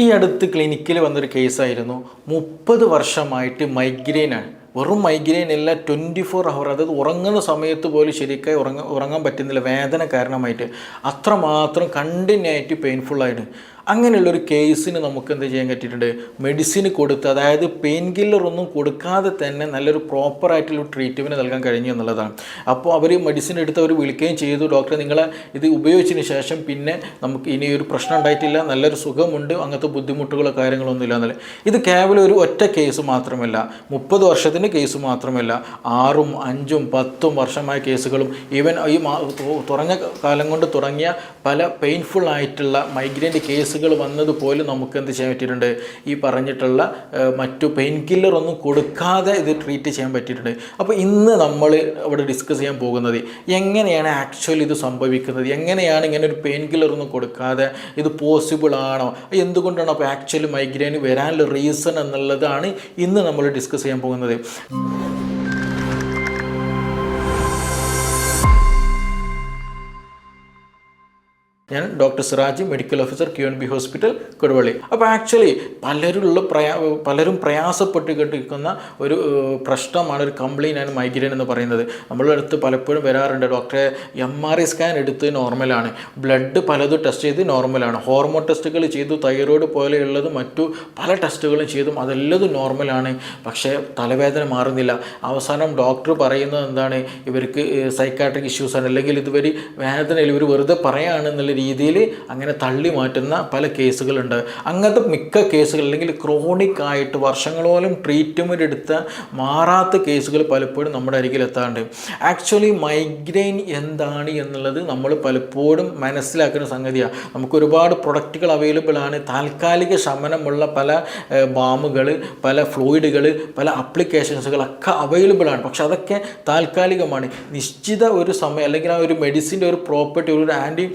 ഈ അടുത്ത് ക്ലിനിക്കിൽ വന്നൊരു കേസായിരുന്നു മുപ്പത് വർഷമായിട്ട് മൈഗ്രെയിനാണ് വെറും മൈഗ്രെയിൻ അല്ല ട്വന്റി ഫോർ അവർ അതായത് ഉറങ്ങുന്ന സമയത്ത് പോലും ശരിക്കായി ഉറങ്ങ ഉറങ്ങാൻ പറ്റുന്നില്ല. വേദന കാരണമായിട്ട്. അത്രമാത്രം കണ്ടിന്യൂ ആയിട്ട് പെയിൻഫുൾ ആയിട്ട് അങ്ങനെയുള്ള ഒരു കേസിന് നമുക്ക് എന്ത് ചെയ്യാൻ പറ്റിയിട്ടുണ്ട്? മെഡിസിൻ കൊടുത്ത് അതായത് പെയിൻ കില്ലർ ഒന്നും കൊടുക്കാതെ തന്നെ നല്ലൊരു പ്രോപ്പറായിട്ടുള്ള ട്രീറ്റ്മെന്റ് നൽകാൻ കഴിഞ്ഞു എന്നുള്ളതാണ്. അപ്പോൾ അവർ മെഡിസിൻ എടുത്ത് അവർ വിളിക്കുകയും ചെയ്തു. ഡോക്ടർ നിങ്ങളെ ഇത് ഉപയോഗിച്ചതിന് ശേഷം പിന്നെ നമുക്ക് ഇനി ഒരു പ്രശ്നം ഉണ്ടായിട്ടില്ല. നല്ലൊരു സുഖമുണ്ട്. അങ്ങനത്തെ ബുദ്ധിമുട്ടുകളോ കാര്യങ്ങളൊന്നും ഇല്ല എന്നല്ല. ഇത് കേവലം ഒരു ഒറ്റ കേസ് മാത്രമല്ല. മുപ്പത് വർഷത്തിന്റെ കേസ് മാത്രമല്ല. ആറും അഞ്ചും പത്തും വർഷമായ കേസുകളും ഈവൻ ഈ തുറഞ്ഞ കാലം കൊണ്ട് തുടങ്ങിയ പല പെയിൻഫുൾ ആയിട്ടുള്ള മൈഗ്രെയിന്റെ കേസുകൾ വന്നതുപോലും നമുക്ക് എന്ത് ചെയ്യാൻ പറ്റിയിട്ടുണ്ട്? ഈ പറഞ്ഞിട്ടുള്ള മറ്റു പെയിൻ കില്ലർ ഒന്നും കൊടുക്കാതെ ഇത് ട്രീറ്റ് ചെയ്യാൻ പറ്റിയിട്ടുണ്ട്. അപ്പോൾ ഇന്ന് നമ്മൾ അവിടെ ഡിസ്കസ് ചെയ്യാൻ പോകുന്നത് എങ്ങനെയാണ് ആക്ച്വലി ഇത് സംഭവിക്കുന്നത്? എങ്ങനെയാണ് ഇങ്ങനെ ഒരു പെയിൻ കില്ലർ ഒന്നും കൊടുക്കാതെ ഇത് പോസിബിൾ ആണോ? എന്തുകൊണ്ടാണ് അപ്പോൾ ആക്ച്വലി മൈഗ്രെയിൻ വരാനുള്ള റീസൺ എന്നുള്ളതാണ് ഇന്ന് നമ്മൾ ഡിസ്കസ് ചെയ്യാൻ പോകുന്നത്. ഞാൻ doctor Siraj medical officer Q N B hospital Koduvally. അപ്പോൾ ആക്ച്വലി പലരുള്ള പ്രയാ പലരും പ്രയാസപ്പെട്ടുകൊണ്ടിരിക്കുന്ന ഒരു പ്രശ്നമാണ് ഒരു കംപ്ലൈന്റ് ആണ് മൈഗ്രെയിൻ എന്ന് പറയുന്നത്. നമ്മളുടെ അടുത്ത് പലപ്പോഴും വരാറുണ്ട്. ഡോക്ടറെ എം ആർ ഐ സ്കാൻ എടുത്ത് നോർമലാണ്. ബ്ലഡ് പലതും ടെസ്റ്റ് ചെയ്ത് നോർമലാണ്. ഹോർമോൺ ടെസ്റ്റുകൾ ചെയ്തു തൈറോയ്ഡ് പോലെയുള്ളത് മറ്റു പല ടെസ്റ്റുകളും ചെയ്തും അതെല്ലതും നോർമലാണ്. പക്ഷേ തലവേദന മാറുന്നില്ല. അവസാനം ഡോക്ടർ പറയുന്നത് എന്താണ്? ഇവർക്ക് സൈക്കാട്രിക് ഇഷ്യൂസ് ആണ്. അല്ലെങ്കിൽ ഇതുവരെ വേദനയിൽ ഇവർ വെറുതെ പറയുകയാണെന്നുള്ള രീതിയിൽ അങ്ങനെ തള്ളി മാറ്റുന്ന പല കേസുകളുണ്ട്. അങ്ങനത്തെ മിക്ക കേസുകൾ അല്ലെങ്കിൽ ക്രോണിക് ആയിട്ട് വർഷങ്ങളോളം ട്രീറ്റ്മെന്റ് എടുത്ത മാറാത്ത കേസുകൾ പലപ്പോഴും നമ്മുടെ അരികിൽ എത്താറുണ്ട്. ആക്ച്വലി മൈഗ്രെയിൻ എന്താണ് എന്നുള്ളത് നമ്മൾ പലപ്പോഴും മനസ്സിലാക്കുന്ന സംഗതിയാണ്. നമുക്ക് ഒരുപാട് പ്രൊഡക്റ്റുകൾ അവൈലബിൾ ആണ്. താൽക്കാലിക ശമനമുള്ള പല ബാമുകൾ പല ഫ്ലൂയിഡുകൾ പല അപ്ലിക്കേഷൻസുകളൊക്കെ അവൈലബിൾ ആണ്. പക്ഷെ അതൊക്കെ താൽക്കാലികമാണ്. നിശ്ചിത ഒരു സമയം അല്ലെങ്കിൽ ആ ഒരു മെഡിസിന്റെ ഒരു പ്രോപ്പർട്ടി ഒരു ആന്റി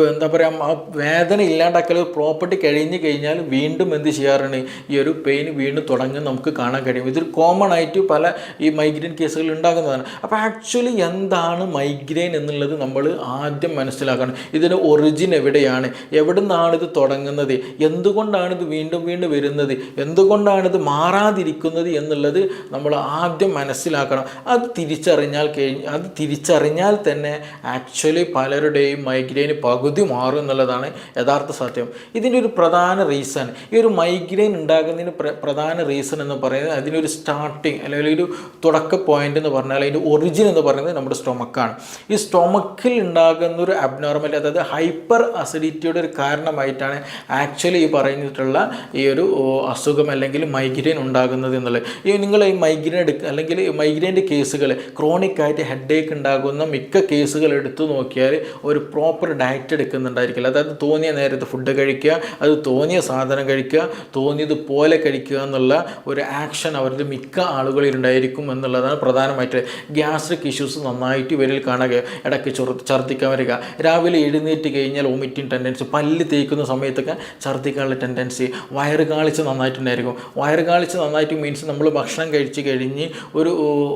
എന്താ പറയുക ആ വേദന ഇല്ലാണ്ടാക്കൽ പ്രോപ്പർട്ടി കഴിഞ്ഞ് കഴിഞ്ഞാൽ വീണ്ടും എന്ത് ചെയ്യാറുണ്ട്? ഈ ഒരു പെയിൻ വീണ്ടും തുടങ്ങും നമുക്ക് കാണാൻ കഴിയും. ഇതൊരു കോമൺ ആയിട്ട് പല ഈ മൈഗ്രെയിൻ കേസുകൾ ഉണ്ടാകുന്നതാണ്. അപ്പോൾ ആക്ച്വലി എന്താണ് മൈഗ്രെയിൻ എന്നുള്ളത് നമ്മൾ ആദ്യം മനസ്സിലാക്കണം. ഇതിന്റെ ഒറിജിൻ എവിടെയാണ്? എവിടെ നിന്നാണ് ഇത് തുടങ്ങുന്നത്? എന്തുകൊണ്ടാണ് ഇത് വീണ്ടും വീണ്ടും വരുന്നത്? എന്തുകൊണ്ടാണ് ഇത് മാറാതിരിക്കുന്നത് എന്നുള്ളത് നമ്മൾ ആദ്യം മനസ്സിലാക്കണം. അത് തിരിച്ചറിഞ്ഞാൽ കഴിഞ്ഞ് അത് തിരിച്ചറിഞ്ഞാൽ തന്നെ ആക്ച്വലി പലരുടെയും മൈഗ്രെയിൻ പകുതി മാറും എന്നുള്ളതാണ് യഥാർത്ഥ സത്യം. ഇതിന്റെ ഒരു പ്രധാന റീസൺ ഈ ഒരു മൈഗ്രെയിൻ ഉണ്ടാകുന്നതിന് പ്ര- പ്രധാന റീസൺ എന്ന് പറയുന്നത് അതിനൊരു സ്റ്റാർട്ടിങ് അല്ലെങ്കിൽ ഒരു തുടക്ക പോയിന്റ് എന്ന് പറഞ്ഞാൽ അതിന്റെ ഒറിജിൻ എന്ന് പറയുന്നത് നമ്മുടെ സ്റ്റൊമക്കാണ് ഈ സ്റ്റൊമക്കിൽ ഉണ്ടാകുന്ന ഒരു അബ്നോർമൽ അതായത് ഹൈപ്പർ അസിഡിറ്റിയുടെ ഒരു കാരണമായിട്ടാണ് ആക്ച്വലി ഈ പറഞ്ഞിട്ടുള്ള ഈ ഒരു അസുഖം അല്ലെങ്കിൽ മൈഗ്രെയിൻ ഉണ്ടാകുന്നത് എന്നുള്ളത്. ഈ നിങ്ങൾ ഈ മൈഗ്രെയിൻ എടുക്കുക അല്ലെങ്കിൽ മൈഗ്രെയിന്റെ കേസുകൾ ക്രോണിക് ആയിട്ട് ഹെഡേക്ക് ഉണ്ടാകുന്ന മിക്ക കേസുകൾ എടുത്തു നോക്കിയാൽ ഒരു പ്രോപ്പർ ഡയറ്റ് എടുക്കുന്നുണ്ടായിരിക്കില്ല അതായത് തോന്നിയ നേരത്ത് ഫുഡ് കഴിക്കുക അത് തോന്നിയ സാധനം കഴിക്കുക തോന്നിയതുപോലെ കഴിക്കുക എന്നുള്ള ഒരു ആക്ഷൻ അവരുടെ മിക്ക ആളുകളിൽ ഉണ്ടായിരിക്കും എന്നുള്ളതാണ് പ്രധാനമായിട്ട് ഗ്യാസ്ട്രിക് ഇഷ്യൂസ് നന്നായിട്ട് ഇവരിൽ കാണുക. ഇടയ്ക്ക് ഛർദ്ദിക്കാൻ വരിക. രാവിലെ എഴുന്നേറ്റ് കഴിഞ്ഞാൽ വോമിറ്റിംഗ് ടെൻഡൻസി പല്ല് തേക്കുന്ന സമയത്തൊക്കെ ഛർദ്ദിക്കാനുള്ള ടെൻഡൻസി വയറ് കാളിച്ച് നന്നായിട്ടുണ്ടായിരിക്കും. വയറ് കാളിച്ച് നന്നായിട്ട് മീൻസ് നമ്മൾ ഭക്ഷണം കഴിച്ച് കഴിഞ്ഞ് ഒരു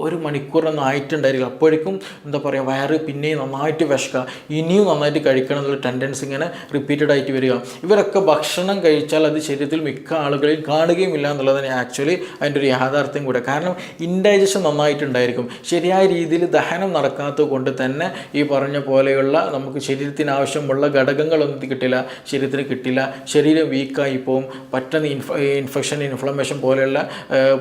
ഒരു മണിക്കൂറൊന്നും ആയിട്ടുണ്ടായിരിക്കും അപ്പോഴേക്കും എന്താ പറയുക വയറ് പിന്നെയും നന്നായിട്ട് വിശക്കുക. ഇനിയും നന്നായിട്ട് കഴിക്കണം എന്നുള്ള ടെൻഡൻസി ഇങ്ങനെ റിപ്പീറ്റഡ് ആയിട്ട് വരിക. ഇവരൊക്കെ ഭക്ഷണം കഴിച്ചാൽ അത് ശരീരത്തിൽ മിക്ക ആളുകളിൽ കാണുകയുമില്ല എന്നുള്ളതാണ് ആക്ച്വലി അതിന്റെ ഒരു യാഥാർത്ഥ്യം കൂടെ. കാരണം ഇൻഡൈജഷൻ നന്നായിട്ടുണ്ടായിരിക്കും. ശരിയായ രീതിയിൽ ദഹനം നടക്കാത്തത് കൊണ്ട് തന്നെ ഈ പറഞ്ഞ പോലെയുള്ള നമുക്ക് ശരീരത്തിന് ആവശ്യമുള്ള ഘടകങ്ങളൊന്നും കിട്ടില്ല. ശരീരത്തിന് കിട്ടില്ല. ശരീരം വീക്കായി പോവും. പെട്ടെന്ന് ഇൻഫ ഇൻഫെക്ഷൻ ഇൻഫ്ലമേഷൻ പോലെയുള്ള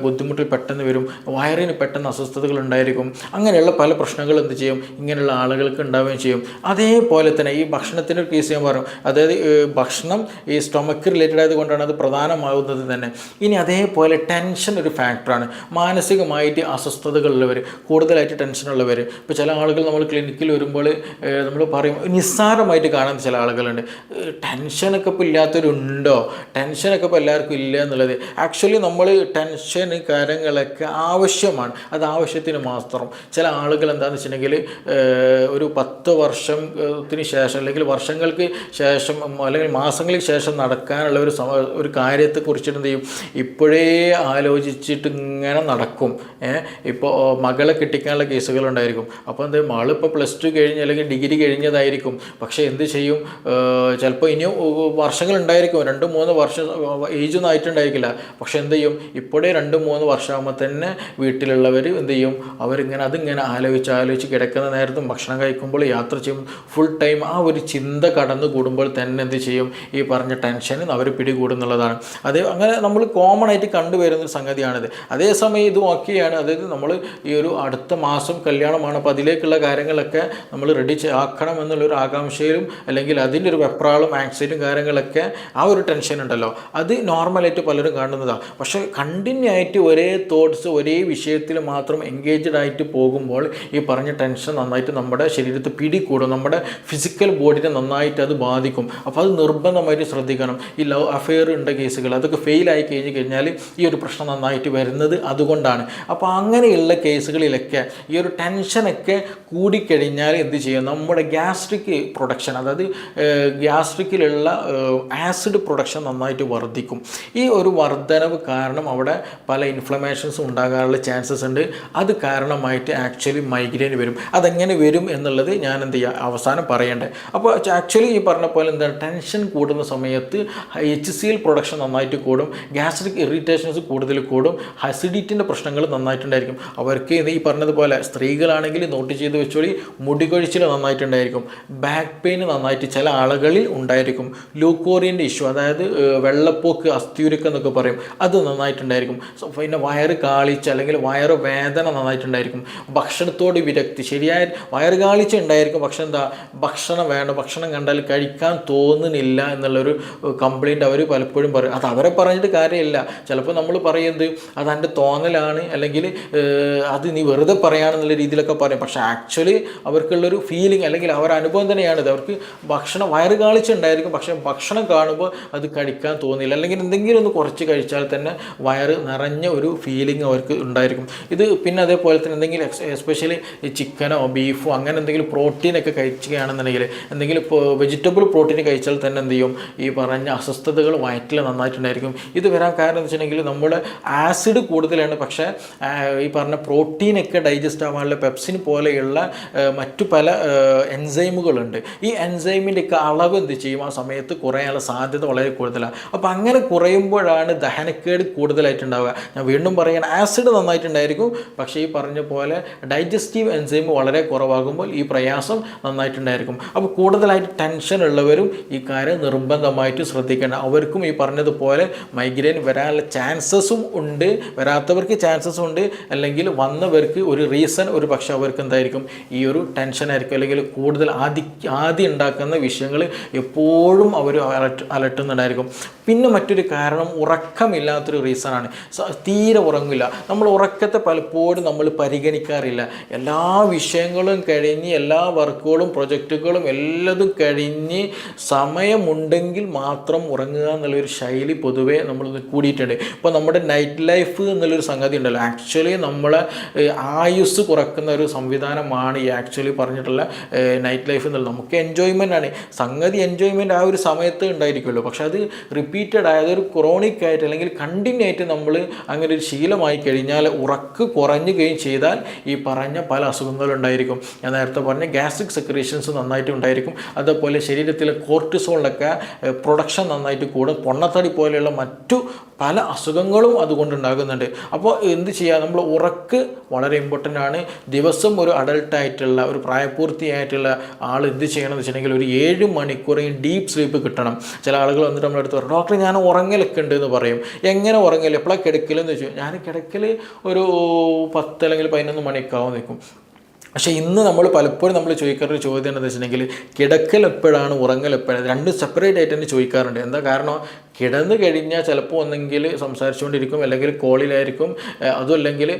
ബുദ്ധിമുട്ടിൽ പെട്ടെന്ന് വരും. വയറിന് പെട്ടെന്ന് അസ്വസ്ഥതകൾ ഉണ്ടായിരിക്കും. അങ്ങനെയുള്ള പല പ്രശ്നങ്ങൾ എന്ത് ചെയ്യും? ഇങ്ങനെയുള്ള ആളുകൾക്ക് ഉണ്ടാവുകയും ചെയ്യും. അതേപോലെ തന്നെ ഈ ഭക്ഷണത്തിന്റെ ഒരു കേസ് ഞാൻ പറഞ്ഞു. അതായത് ഭക്ഷണം ഈ സ്റ്റൊമക്ക് റിലേറ്റഡ് ആയതുകൊണ്ടാണ് അത് പ്രധാനമാകുന്നത് തന്നെ. ഇനി അതേപോലെ ടെൻഷൻ ഒരു ഫാക്ടറാണ് മാനസികമായിട്ട് അസ്വസ്ഥതകളുള്ളവർ കൂടുതലായിട്ട് ടെൻഷനുള്ളവർ ഇപ്പോൾ ചില ആളുകൾ നമ്മൾ ക്ലിനിക്കിൽ വരുമ്പോൾ നമ്മൾ പറയും നിസ്സാരമായിട്ട് കാണുന്ന ചില ആളുകളുണ്ട്. ടെൻഷനൊക്കെ ഇപ്പോൾ ഇല്ലാത്തവരുണ്ടോ? ടെൻഷനൊക്കെ ഇപ്പോൾ എല്ലാവർക്കും ഇല്ല എന്നുള്ളത്. ആക്ച്വലി നമ്മൾ ടെൻഷൻ കാര്യങ്ങളൊക്കെ ആവശ്യമാണ്. അത് ആവശ്യത്തിന് മാത്രം. ചില ആളുകൾ എന്താണെന്ന് വെച്ചിട്ടുണ്ടെങ്കിൽ ഒരു പത്ത് വർഷത്തിന് ശേഷം അല്ലെങ്കിൽ അല്ലെങ്കിൽ വർഷങ്ങൾക്ക് ശേഷം അല്ലെങ്കിൽ മാസങ്ങൾക്ക് ശേഷം നടക്കാനുള്ള ഒരു സമ ഒരു കാര്യത്തെ കുറിച്ചിട്ട് ചെയ്യും? ഇപ്പോഴേ ആലോചിച്ചിട്ട് ഇങ്ങനെ നടക്കും. ഇപ്പോൾ മകളെ കിട്ടിക്കാനുള്ള കേസുകളുണ്ടായിരിക്കും. അപ്പോൾ എന്ത് മകൾ ഇപ്പോൾ പ്ലസ് ടു കഴിഞ്ഞ് അല്ലെങ്കിൽ ഡിഗ്രി കഴിഞ്ഞതായിരിക്കും. പക്ഷേ എന്ത് ചെയ്യും? ചിലപ്പോൾ ഇനിയും വർഷങ്ങളുണ്ടായിരിക്കും. രണ്ട് മൂന്ന് വർഷം ഏജൊന്നും ആയിട്ടുണ്ടായിരിക്കില്ല. പക്ഷേ എന്ത് ചെയ്യും? ഇപ്പോഴേ രണ്ട് മൂന്ന് വർഷമാകുമ്പോൾ തന്നെ വീട്ടിലുള്ളവർ എന്ത് ചെയ്യും? അവരിങ്ങനെ അതിങ്ങനെ ആലോചിച്ച് ആലോചിച്ച് കിടക്കുന്ന നേരത്തും ഭക്ഷണം കഴിക്കുമ്പോൾ യാത്ര ചെയ്യും ഫുൾ ടൈം ആ ഒരു ചിന്ത കടന്നു കൂടുമ്പോൾ തന്നെ എന്ത് ചെയ്യും? ഈ പറഞ്ഞ ടെൻഷൻ അവർ പിടികൂടുന്നുള്ളതാണ്. അതേ അങ്ങനെ നമ്മൾ കോമൺ ആയിട്ട് കണ്ടുവരുന്ന സംഗതിയാണിത്. അതേസമയം ഇത് ഓക്കെയാണ് അതായത് നമ്മൾ ഈ ഒരു അടുത്ത മാസം കല്യാണമാണ്. അപ്പോൾ അതിലേക്കുള്ള കാര്യങ്ങളൊക്കെ നമ്മൾ റെഡി ആക്കണം എന്നുള്ളൊരു ആകാംക്ഷയിലും അല്ലെങ്കിൽ അതിന്റെ ഒരു വെപ്രാളും ആങ്സൈറ്റും കാര്യങ്ങളൊക്കെ ആ ഒരു ടെൻഷൻ ഉണ്ടല്ലോ. അത് നോർമലായിട്ട് പലരും കാണുന്നതാണ് പക്ഷേ കണ്ടിന്യൂ ആയിട്ട് ഒരേ തോട്ട്സ് ഒരേ വിഷയത്തിൽ മാത്രം എൻഗേജ്ഡ് ആയിട്ട് പോകുമ്പോൾ ഈ പറഞ്ഞ ടെൻഷൻ നന്നായിട്ട് നമ്മുടെ ശരീരത്തിൽ പിടികൂടും. നമ്മുടെ ഫിസിക്കൽ ബോഡിനെ നന്നായിട്ട് അത് ബാധിക്കും. അപ്പോൾ അത് നിർബന്ധമായിട്ട് ശ്രദ്ധിക്കണം. ഈ ലവ് അഫെയർ ഉണ്ട കേസുകൾ അതൊക്കെ ഫെയിൽ ആയി കഴിഞ്ഞ് കഴിഞ്ഞാൽ ഈ ഒരു പ്രശ്നം നന്നായിട്ട് വരുന്നത് അതുകൊണ്ടാണ്. അപ്പോൾ അങ്ങനെയുള്ള കേസുകളിലൊക്കെ ഈ ഒരു ടെൻഷനൊക്കെ കൂടിക്കഴിഞ്ഞാൽ എന്ത് ചെയ്യും? നമ്മുടെ ഗ്യാസ്ട്രിക് പ്രൊഡക്ഷൻ അതായത് ഗ്യാസ്ട്രിക്കിലുള്ള ആസിഡ് പ്രൊഡക്ഷൻ നന്നായിട്ട് വർദ്ധിക്കും. ഈ ഒരു വർധനവ് കാരണം അവിടെ പല ഇൻഫ്ലമേഷൻസും ഉണ്ടാകാനുള്ള ചാൻസസ് ഉണ്ട്. അത് കാരണമായിട്ട് ആക്ച്വലി മൈഗ്രെയിൻ വരും. അതെങ്ങനെ വരും എന്നുള്ളത് ഞാൻ എന്ത് ചെയ്യുക അവസാനം പറയേണ്ടത് അപ്പോൾ ആക്ച്വലി ഈ പറഞ്ഞ പോലെ എന്താണ് ടെൻഷൻ കൂടുന്ന സമയത്ത് എച്ച് സി എൽ പ്രൊഡക്ഷൻ നന്നായിട്ട് കൂടും ഗ്യാസ്ട്രിക് ഇറിറ്റേഷൻസ് കൂടുതൽ കൂടും അസിഡിറ്റിന്റെ പ്രശ്നങ്ങൾ നന്നായിട്ടുണ്ടായിരിക്കും. അവർക്ക് ഈ പറഞ്ഞതുപോലെ സ്ത്രീകളാണെങ്കിൽ നോട്ട് ചെയ്ത് വെച്ചോളി മുടികൊഴിച്ചിൽ നന്നായിട്ടുണ്ടായിരിക്കും ബാക്ക് പെയിൻ നന്നായിട്ട് ചില ആളുകളിൽ ഉണ്ടായിരിക്കും ലൂക്കോറിയന്റെ ഇഷ്യൂ അതായത് വെള്ളപ്പൊക്ക് അസ്ഥിയുരുക്കം എന്നൊക്കെ പറയും അത് നന്നായിട്ടുണ്ടായിരിക്കും. പിന്നെ വയറ് കാളിച്ച് അല്ലെങ്കിൽ വയറ് വേദന നന്നായിട്ടുണ്ടായിരിക്കും. ഭക്ഷണത്തോട് വിരക്തി ശരിയായ വയറ് കാളിച്ച ഉണ്ടായിരിക്കും. പക്ഷെ എന്താ ഭക്ഷണം വേണ്ട ഭക്ഷണം കണ്ടാൽ കഴിക്കാൻ തോന്നുന്നില്ല എന്നുള്ളൊരു കംപ്ലയിന്റ് അവർ പലപ്പോഴും പറയും. അത് അവരെ പറഞ്ഞിട്ട് കാര്യമില്ല. ചിലപ്പോൾ നമ്മൾ പറയുന്നത് അത് എന്റെ തോന്നലാണ് അല്ലെങ്കിൽ അത് നീ വെറുതെ പറയാണെന്നുള്ള രീതിയിലൊക്കെ പറയും. പക്ഷേ ആക്ച്വലി അവർക്കുള്ളൊരു ഫീലിംഗ് അല്ലെങ്കിൽ അവരുടെ അനുഭവം തന്നെയാണിത് അവർക്ക് ഭക്ഷണം വയറ് കാളിച്ചുണ്ടായിരിക്കും. പക്ഷേ ഭക്ഷണം കാണുമ്പോൾ അത് കഴിക്കാൻ തോന്നില്ല. അല്ലെങ്കിൽ എന്തെങ്കിലും ഒന്ന് കുറച്ച് കഴിച്ചാൽ തന്നെ വയറ് നിറഞ്ഞ ഒരു ഫീലിംഗ് അവർക്ക് ഉണ്ടായിരിക്കും. ഇത് പിന്നെ അതേപോലെ തന്നെ എന്തെങ്കിലും എസ്പെഷ്യലി ചിക്കനോ ബീഫോ അങ്ങനെ എന്തെങ്കിലും പ്രോട്ടീനൊക്കെ കഴിക്കുകയാണെന്നുണ്ടെങ്കിൽ എന്തെങ്കിലും ഇപ്പോൾ വെജിറ്റബിൾ പ്രോട്ടീൻ കഴിച്ചാൽ തന്നെ എന്ത് ചെയ്യും? ഈ പറഞ്ഞ അസ്വസ്ഥതകൾ വയറ്റിൽ നന്നായിട്ടുണ്ടായിരിക്കും. ഇത് വരാൻ കാരണം എന്ന് വെച്ചിട്ടുണ്ടെങ്കിൽ നമ്മുടെ ആസിഡ് കൂടുതലാണ്. പക്ഷേ ഈ പറഞ്ഞ പ്രോട്ടീനൊക്കെ ഡൈജസ്റ്റ് ആവാനുള്ള പെപ്സിൻ പോലെയുള്ള മറ്റു പല എൻസൈമുകളുണ്ട് ഈ എൻസൈമിന്റെ ഒക്കെ അളവ് എന്ത് ചെയ്യും? ആ സമയത്ത് കുറയാനുള്ള സാധ്യത വളരെ കൂടുതലാണ് അപ്പോൾ അങ്ങനെ കുറയുമ്പോഴാണ് ദഹനക്കേട് കൂടുതലായിട്ടുണ്ടാവുക. ഞാൻ വീണ്ടും പറയുകയാണ് ആസിഡ് നന്നായിട്ടുണ്ടായിരിക്കും. പക്ഷേ ഈ പറഞ്ഞ പോലെ ഡൈജസ്റ്റീവ് എൻസൈം വളരെ കുറവാകുമ്പോൾ ഈ പ്രയാസം നന്നായിട്ടുണ്ടായിരിക്കും. അപ്പോൾ കൂടുതലായിട്ട് ടെൻഷൻ ഉള്ളവരും ഈ കാര്യം നിർബന്ധമായിട്ട് ശ്രദ്ധിക്കേണ്ട. അവർക്കും ഈ പറഞ്ഞതുപോലെ മൈഗ്രെയിൻ വരാനുള്ള ചാൻസസും ഉണ്ട്. വരാത്തവർക്ക് ചാൻസസും ഉണ്ട്. അല്ലെങ്കിൽ വന്നവർക്ക് ഒരു റീസൺ ഒരു പക്ഷെ അവർക്ക് എന്തായിരിക്കും? ഈ ഒരു ടെൻഷൻ ആയിരിക്കും. അല്ലെങ്കിൽ കൂടുതൽ ആദി ആദ്യം ഉണ്ടാക്കുന്ന വിഷയങ്ങൾ എപ്പോഴും അവർ അലട്ട് അലട്ടുന്നുണ്ടായിരിക്കും. പിന്നെ മറ്റൊരു കാരണം ഉറക്കമില്ലാത്തൊരു റീസണാണ് തീരെ ഉറങ്ങില്ല. നമ്മൾ ഉറക്കത്തെ പലപ്പോഴും നമ്മൾ പരിഗണിക്കാറില്ല. എല്ലാ വിഷയങ്ങളും കഴിഞ്ഞ് എല്ലാ വർക്കുകളും പ്രൊജക്റ്റുകളും എല്ലതും കഴിഞ്ഞ് സമയമുണ്ടെങ്കിൽ മാത്രം ഉറങ്ങുക എന്നുള്ളൊരു ശൈലി പൊതുവേ നമ്മൾ കൂടിയിട്ടുണ്ട്. ഇപ്പോൾ നമ്മുടെ നൈറ്റ് ലൈഫ് എന്നുള്ളൊരു സംഗതി ഉണ്ടല്ലോ. ആക്ച്വലി നമ്മളെ ആയുസ് കുറക്കുന്ന ഒരു സംവിധാനമാണ് ഈ ആക്ച്വലി പറഞ്ഞിട്ടുള്ള നൈറ്റ് ലൈഫ് എന്നുള്ളത്. നമുക്ക് എൻജോയ്മെന്റ് ആണ്. സംഗതി എൻജോയ്മെന്റ് ആ ഒരു സമയത്ത് ഉണ്ടായിരിക്കുമല്ലോ. പക്ഷെ അത് റിപ്പീറ്റഡ് ആയത് ഒരു ക്രോണിക് ആയിട്ട് അല്ലെങ്കിൽ കണ്ടിന്യൂ ആയിട്ട് നമ്മൾ അങ്ങനെ ഒരു ശീലമായി കഴിഞ്ഞാൽ ഉറക്ക് കുറഞ്ഞുകയും ചെയ്താൽ ഈ പറഞ്ഞ പല അസുഖങ്ങളുണ്ടായിരിക്കും ഞാൻ നേരത്തെ പറഞ്ഞ ഗ്യാസ്ട്രിക് സെക്രീഷൻസ് നന്നായിട്ട് ഉണ്ടായിരിക്കും. അതുപോലെ ശരീരത്തിലെ കോർട്ടിസോളിലൊക്കെ പ്രൊഡക്ഷൻ നന്നായിട്ട് കൂടും. പൊണ്ണത്തടി പോലെയുള്ള മറ്റു പല അസുഖങ്ങളും അതുകൊണ്ടുണ്ടാകുന്നുണ്ട് അപ്പോൾ എന്ത് ചെയ്യുക നമ്മൾ ഉറക്ക് വളരെ ഇമ്പോർട്ടന്റ് ആണ്. ദിവസം ഒരു അഡൾട്ടായിട്ടുള്ള ഒരു പ്രായപൂർത്തിയായിട്ടുള്ള ആൾ എന്ത് ചെയ്യണമെന്ന് വെച്ചിട്ടുണ്ടെങ്കിൽ ഒരു ഏഴ് മണിക്കൂറേയും ഡീപ്പ് സ്ലീപ്പ് കിട്ടണം. ചില ആളുകൾ വന്നിട്ട് നമ്മുടെ അടുത്ത് പറയും ഡോക്ടർ ഞാൻ ഉറങ്ങലൊക്കെ ഉണ്ട് എന്ന് പറയും. എങ്ങനെ ഉറങ്ങൽ എപ്പോഴാണ് കിടക്കലെന്ന് വെച്ചു ഞാൻ കിടക്കൽ ഒരു പത്ത് അല്ലെങ്കിൽ പതിനൊന്ന് മണിയൊക്കെ ആവും നിൽക്കും പക്ഷേ ഇന്ന് നമ്മൾ പലപ്പോഴും നമ്മൾ ചോദിക്കാറൊരു ചോദ്യം എന്താണെന്ന് വെച്ചിട്ടുണ്ടെങ്കിൽ കിടക്കൽ എപ്പോഴാണ് ഉറങ്ങൽ എപ്പോഴാണ്? രണ്ട് സെപ്പറേറ്റ് ആയിട്ട് തന്നെ ചോദിക്കാറുണ്ട്. എന്താ കാരണം? കിടന്നു കഴിഞ്ഞാൽ ചിലപ്പോൾ ഒന്നെങ്കിൽ സംസാരിച്ചുകൊണ്ടിരിക്കും അല്ലെങ്കിൽ കോളിലായിരിക്കും അതുമല്ലെങ്കിൽ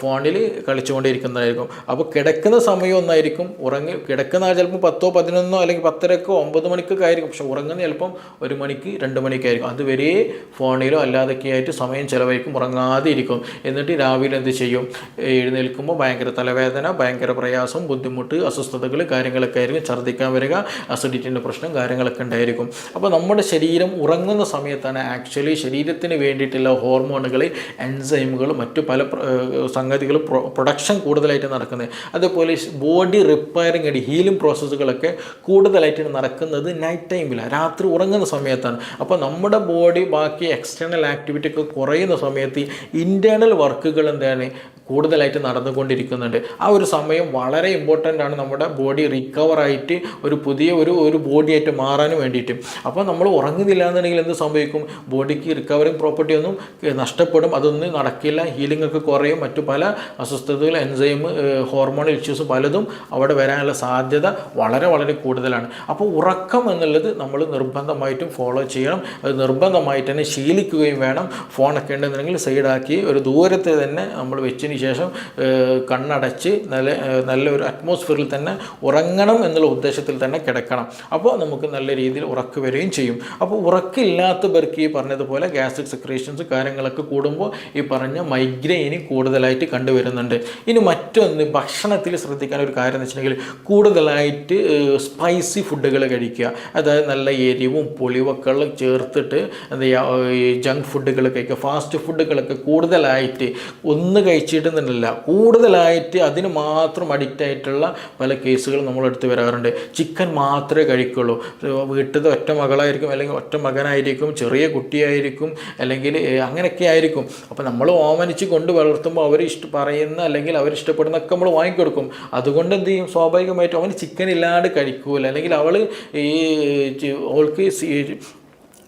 ഫോണിൽ കളിച്ചുകൊണ്ടിരിക്കുന്നതായിരിക്കും. അപ്പോൾ കിടക്കുന്ന സമയം ഒന്നായിരിക്കും. ഉറങ്ങി കിടക്കുന്ന ചിലപ്പോൾ പത്തോ പതിനൊന്നോ അല്ലെങ്കിൽ പത്തരക്കോ ഒമ്പത് മണിക്കൊക്കെ ആയിരിക്കും. പക്ഷെ ഉറങ്ങുന്ന ചിലപ്പം ഒരു മണിക്ക് രണ്ട് മണിക്കായിരിക്കും അതുവരെ ഫോണിലോ അല്ലാതൊക്കെ ആയിട്ട് സമയം ചിലവഴിക്കും ഉറങ്ങാതെ ഇരിക്കും. എന്നിട്ട് രാവിലെ എന്ത് ചെയ്യും? എഴുന്നേൽക്കുമ്പോൾ ഭയങ്കര തലവേദന ഭയങ്കര പ്രയാസം ബുദ്ധിമുട്ട് അസ്വസ്ഥതകൾ കാര്യങ്ങളൊക്കെ ആയിരിക്കും. ഛർദ്ദിക്കാൻ വരിക അസിഡിറ്റിന്റെ പ്രശ്നം കാര്യങ്ങളൊക്കെ ഉണ്ടായിരിക്കും. അപ്പോൾ നമ്മുടെ ശരീരം ഉറങ്ങുന്ന സമയത്താണ് ആക്ച്വലി ശരീരത്തിന് വേണ്ടിയിട്ടുള്ള ഹോർമോണുകൾ എൻസൈമുകൾ മറ്റു പല സംഗതികൾ പ്രൊഡക്ഷൻ കൂടുതലായിട്ട് നടക്കുന്നത്. അതുപോലെ ബോഡി റിപ്പയറിങ് ആയിട്ട് ഹീലിംഗ് പ്രോസസ്സുകളൊക്കെ കൂടുതലായിട്ട് നടക്കുന്നത് നൈറ്റ് ടൈമിലാണ് രാത്രി ഉറങ്ങുന്ന സമയത്താണ്. അപ്പോൾ നമ്മുടെ ബോഡി ബാക്കി എക്സ്റ്റേണൽ ആക്ടിവിറ്റി ഒക്കെ കുറയുന്ന സമയത്ത് ഇന്റേർണൽ വർക്കുകൾ എന്താണ് കൂടുതലായിട്ട് നടന്നുകൊണ്ടിരിക്കുന്നുണ്ട്. ആ ഒരു സമയം വളരെ ഇമ്പോർട്ടന്റ് ആണ് നമ്മുടെ ബോഡി റിക്കവർ ആയിട്ട് ഒരു പുതിയ ഒരു ഒരു ബോഡിയായിട്ട് മാറാൻ വേണ്ടിയിട്ട്. അപ്പോൾ നമ്മൾ ഉറങ്ങുന്നില്ല എന്നുണ്ടെങ്കിൽ എന്ത് സംഭവിക്കും? ബോഡിക്ക് റിക്കവറിങ് പ്രോപ്പർട്ടി ഒന്നും നഷ്ടപ്പെടും. അതൊന്നും നടക്കില്ല. ഹീലിംഗ് ഒക്കെ കുറയും. മറ്റു പല അസ്വസ്ഥതകൾ എൻസൈം ഹോർമോൺ ഇഷ്യൂസ് പലതും അവിടെ വരാനുള്ള സാധ്യത വളരെ വളരെ കൂടുതലാണ്. അപ്പോൾ ഉറക്കം എന്നുള്ളത് നമ്മൾ നിർബന്ധമായിട്ടും ഫോളോ ചെയ്യണം. അത് നിർബന്ധമായിട്ട് തന്നെ ശീലിക്കുകയും വേണം. ഫോണൊക്കെ ഉണ്ടെന്നുണ്ടെങ്കിൽ സൈഡാക്കി ഒരു ദൂരത്ത് തന്നെ നമ്മൾ വെച്ചതിന് ശേഷം കണ്ണടച്ച് നല്ല നല്ലൊരു അറ്റ്മോസ്ഫിയറിൽ തന്നെ ഉറങ്ങണം എന്നുള്ള ഉദ്ദേശത്തിൽ തന്നെ കിടക്കണം. അപ്പോൾ നമുക്ക് നല്ല രീതിയിൽ ഉറക്ക് വരികയും ചെയ്യും. അപ്പോൾ ഉറക്കില്ലാത്തവർക്ക് ഈ പറഞ്ഞതുപോലെ ഗ്യാസ്ട്രിക് സെക്രേഷൻസ് കാര്യങ്ങളൊക്കെ കൂടുമ്പോൾ ഈ പറഞ്ഞ മൈഗ്രെയിന് കൂടുതലായിട്ട് കണ്ടുവരുന്നുണ്ട്. ഇനി മറ്റൊന്ന് ഭക്ഷണത്തിൽ ശ്രദ്ധിക്കാൻ ഒരു കാര്യം എന്ന് വെച്ചിട്ടുണ്ടെങ്കിൽ കൂടുതലായിട്ട് സ്പൈസി ഫുഡുകൾ കഴിക്കുക. അതായത് നല്ല എരിവും പുളിവൊക്കെ ചേർത്തിട്ട് എന്താ ജങ്ക് ഫുഡുകൾ കഴിക്കുക. ഫാസ്റ്റ് ഫുഡുകളൊക്കെ കൂടുതലായിട്ട് ഒന്ന് കഴിച്ചിട്ടുന്നില്ല കൂടുതലായിട്ട് അതിന് മാത്രം അഡിക്റ്റ് ആയിട്ടുള്ള പല കേസുകൾ നമ്മളെടുത്ത് വരാറുണ്ട്. ചിക്കൻ മാത്രമേ കഴിക്കുള്ളൂ. വീട്ടിൽ ഒറ്റ മകളായിരിക്കും അല്ലെങ്കിൽ ഒറ്റ മകനായിരിക്കും. ചെറിയ കുട്ടിയായിരിക്കും അല്ലെങ്കിൽ അങ്ങനെയൊക്കെ ആയിരിക്കും. അപ്പോൾ നമ്മൾ ഓമനിച്ച് കൊണ്ട് വളർത്തുമ്പോൾ അവർ ഇഷ്ട പറയുന്ന അല്ലെങ്കിൽ അവരിഷ്ടപ്പെടുന്നൊക്കെ നമ്മൾ വാങ്ങിക്കൊടുക്കും. അതുകൊണ്ട് എന്ത് ചെയ്യും? സ്വാഭാവികമായിട്ടും അവന് ചിക്കൻ ഇല്ലാണ്ട് കഴിക്കൂല. അല്ലെങ്കിൽ അവൾ ഈ അവൾക്ക്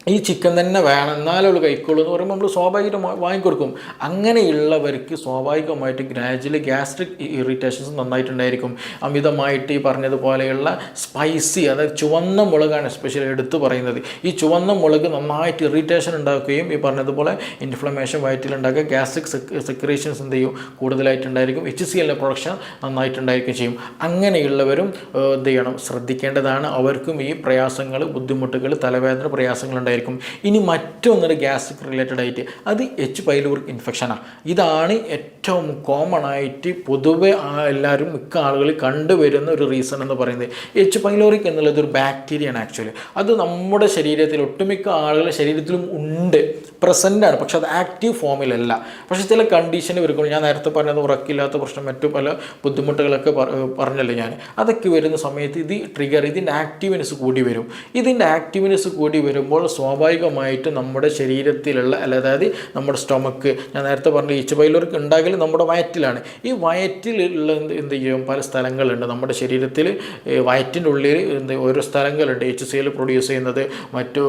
ഈ ചിക്കൻ തന്നെ വേണം എന്നാലേ അവൾ കഴിക്കുള്ളൂ എന്ന് പറയുമ്പോൾ നമ്മൾ സ്വാഭാവികമായിട്ട് വാങ്ങിക്കൊടുക്കും. അങ്ങനെയുള്ളവർക്ക് സ്വാഭാവികമായിട്ട് ഗ്രാജുവലി ഗ്യാസ്ട്രിക് ഇറിറ്റേഷൻസ് നന്നായിട്ടുണ്ടായിരിക്കും. അമിതമായിട്ട് ഈ പറഞ്ഞതുപോലെയുള്ള സ്പൈസി അതായത് ചുവന്ന മുളകാണ് എസ്പെഷ്യലി എടുത്തു പറയുന്നത്. ഈ ചുവന്ന മുളക് നന്നായിട്ട് ഇറിറ്റേഷൻ ഉണ്ടാക്കുകയും ഈ പറഞ്ഞതുപോലെ ഇൻഫ്ലമേഷൻ വയറ്റിലുണ്ടാക്കുക ഗ്യാസ്ട്രിക് സെക്രേഷൻസ് എന്ത് ചെയ്യും? കൂടുതലായിട്ടുണ്ടായിരിക്കും. എച്ച് സി എല്ലിന്റെ പ്രൊഡക്ഷൻ നന്നായിട്ടുണ്ടായിരിക്കും ചെയ്യും. അങ്ങനെയുള്ളവരും എന്ത് ചെയ്യണം? ശ്രദ്ധിക്കേണ്ടതാണ്. അവർക്കും ഈ പ്രയാസങ്ങൾ ബുദ്ധിമുട്ടുകൾ തലവേദന പ്രയാസങ്ങൾ ഉണ്ടായിരിക്കും ഇനി മറ്റൊന്നൊരു ഗ്യാസ്ട്രിക് റിലേറ്റഡ് ആയിട്ട് അത് എച്ച് പൈലൂർ ഇൻഫെക്ഷനാണ് ഇതാണ് ഏറ്റവും കോമൺ ആയിട്ട് പൊതുവെ എല്ലാവരും മിക്ക ആളുകൾ കണ്ടുവരുന്ന ഒരു റീസൺ എന്ന് പറയുന്നത്. എച്ച് പൈലോറിക് എന്നുള്ളത് ഒരു ബാക്ടീരിയ ആണ് ആക്ച്വലി അത് നമ്മുടെ ശരീരത്തിൽ ഒട്ടുമിക്ക ആളുകളുടെ ശരീരത്തിലും ഉണ്ട്. പ്രസന്റ് ആണ് പക്ഷെ അത് ആക്റ്റീവ് ഫോമിലല്ല പക്ഷെ ചില കണ്ടീഷൻ വരുമ്പോൾ ഞാൻ നേരത്തെ പറഞ്ഞത് ഉറക്കില്ലാത്ത പ്രശ്നം മറ്റു പല ബുദ്ധിമുട്ടുകളൊക്കെ പറ- പറഞ്ഞല്ലോ ഞാൻ. അതൊക്കെ വരുന്ന സമയത്ത് ഇത് ട്രിഗർ ഇതിന്റെ ആക്റ്റീവ്നെസ് കൂടി വരും. ഇതിന്റെ ആക്റ്റീവ്നെസ് കൂടി വരുമ്പോൾ സ്വാഭാവികമായിട്ട് നമ്മുടെ ശരീരത്തിലുള്ള അതായത് നമ്മുടെ സ്റ്റൊമക്ക് ഞാൻ നേരത്തെ പറഞ്ഞ ഈച്ച പൈലോർക്ക് ഉണ്ടാകൽ നമ്മുടെ വയറ്റിലാണ്. ഈ വയറ്റിലുള്ള എന്ത് ചെയ്യും? പല സ്ഥലങ്ങളുണ്ട്. നമ്മുടെ ശരീരത്തിൽ വയറ്റിന്റെ ഉള്ളിൽ എന്ത് ഓരോ സ്ഥലങ്ങളുണ്ട്. എച്ച് സി എൽ പ്രൊഡ്യൂസ് ചെയ്യുന്നത് മറ്റു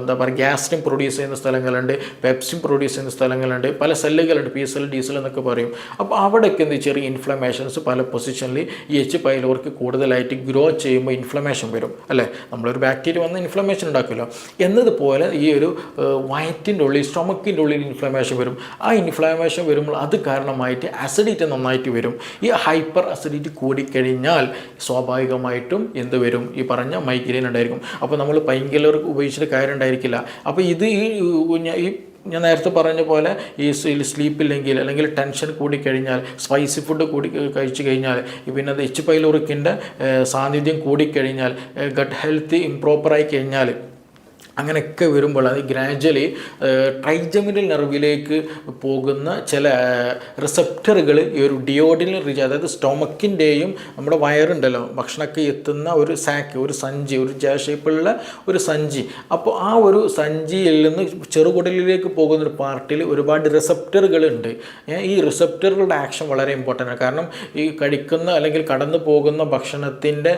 എന്താ പറയുക ഗ്യാസ്റ്റിൻ പ്രൊഡ്യൂസ് ചെയ്യുന്ന സ്ഥലങ്ങളുണ്ട്. പെപ്സിൻ പ്രൊഡ്യൂസ് ചെയ്യുന്ന സ്ഥലങ്ങളുണ്ട് പല സെല്ലുകളുണ്ട് പി സെൽ ഡി സെൽ എന്നൊക്കെ പറയും. അപ്പോൾ അവിടെയൊക്കെ എന്ത് ചെറിയ ഇൻഫ്ലമേഷൻസ് പല പൊസിഷനിൽ ഈ എച്ച് പൈലോർക്ക് കൂടുതലായിട്ട് ഗ്രോ ചെയ്യുമ്പോൾ ഇൻഫ്ലമേഷൻ വരും അല്ലേ? നമ്മളൊരു ബാക്ടീരിയ വന്ന് ഇൻഫ്ലമേഷൻ ഉണ്ടാക്കുമല്ലോ. എന്നതുപോലെ ഈ ഒരു വയറ്റിന്റെ ഉള്ളിൽ സ്റ്റൊമക്കിന്റെ ഉള്ളിൽ ഇൻഫ്ലമേഷൻ വരും. ആ ഇൻഫ്ലമേഷൻ വരുമ്പോൾ അത് കാരണമായിട്ട് അസിഡിറ്റി നന്നായിട്ട് വരും. ഈ ഹൈപ്പർ അസിഡിറ്റി കൂടിക്കഴിഞ്ഞാൽ സ്വാഭാവികമായിട്ടും എന്ത് വരും? ഈ പറഞ്ഞ മൈഗ്രെയിൻ ഉണ്ടായിരിക്കും. അപ്പോൾ നമ്മൾ പൈങ്കിലർ ഉപയോഗിച്ചിട്ട് കാര്യം ഉണ്ടായിരിക്കില്ല. അപ്പോൾ ഇത് ഈ ഈ ഞാൻ നേരത്തെ പറഞ്ഞ പോലെ ഈ സ്ലീപ്പില്ലെങ്കിൽ അല്ലെങ്കിൽ ടെൻഷൻ കൂടിക്കഴിഞ്ഞാൽ സ്പൈസി ഫുഡ് കൂടി കഴിച്ചു കഴിഞ്ഞാൽ പിന്നെ അത് എച്ച് പൈലോറിക്കിന്റെ സാന്നിധ്യം കൂടിക്കഴിഞ്ഞാൽ ഗട്ട് ഹെൽത്ത് ഇംപ്രോപ്പറായി കഴിഞ്ഞാൽ അങ്ങനെയൊക്കെ വരുമ്പോൾ അത് ഗ്രാജ്വലി ട്രൈജമിനൽ നെർവിലേക്ക് പോകുന്ന ചില റിസപ്റ്ററുകൾ ഈ ഒരു ഡിയോഡിനൽ റീജ് അതായത് സ്റ്റൊമക്കിന്റെയും നമ്മുടെ വയറുണ്ടല്ലോ ഭക്ഷണമൊക്കെ എത്തുന്ന ഒരു സാക്ക് ഒരു സഞ്ചി ഒരു ജാ ഷേപ്പുള്ള ഒരു സഞ്ചി. അപ്പോൾ ആ ഒരു സഞ്ചിയിൽ നിന്ന് ചെറുകുടലിലേക്ക് പോകുന്ന ഒരു പാർട്ടിൽ ഒരുപാട് റിസപ്റ്ററുകളുണ്ട് ഈ റിസപ്റ്ററുകളുടെ ആക്ഷൻ വളരെ ഇമ്പോർട്ടന്റ് ആണ്. കാരണം ഈ കഴിക്കുന്ന അല്ലെങ്കിൽ കടന്നു പോകുന്ന ഭക്ഷണത്തിന്റെ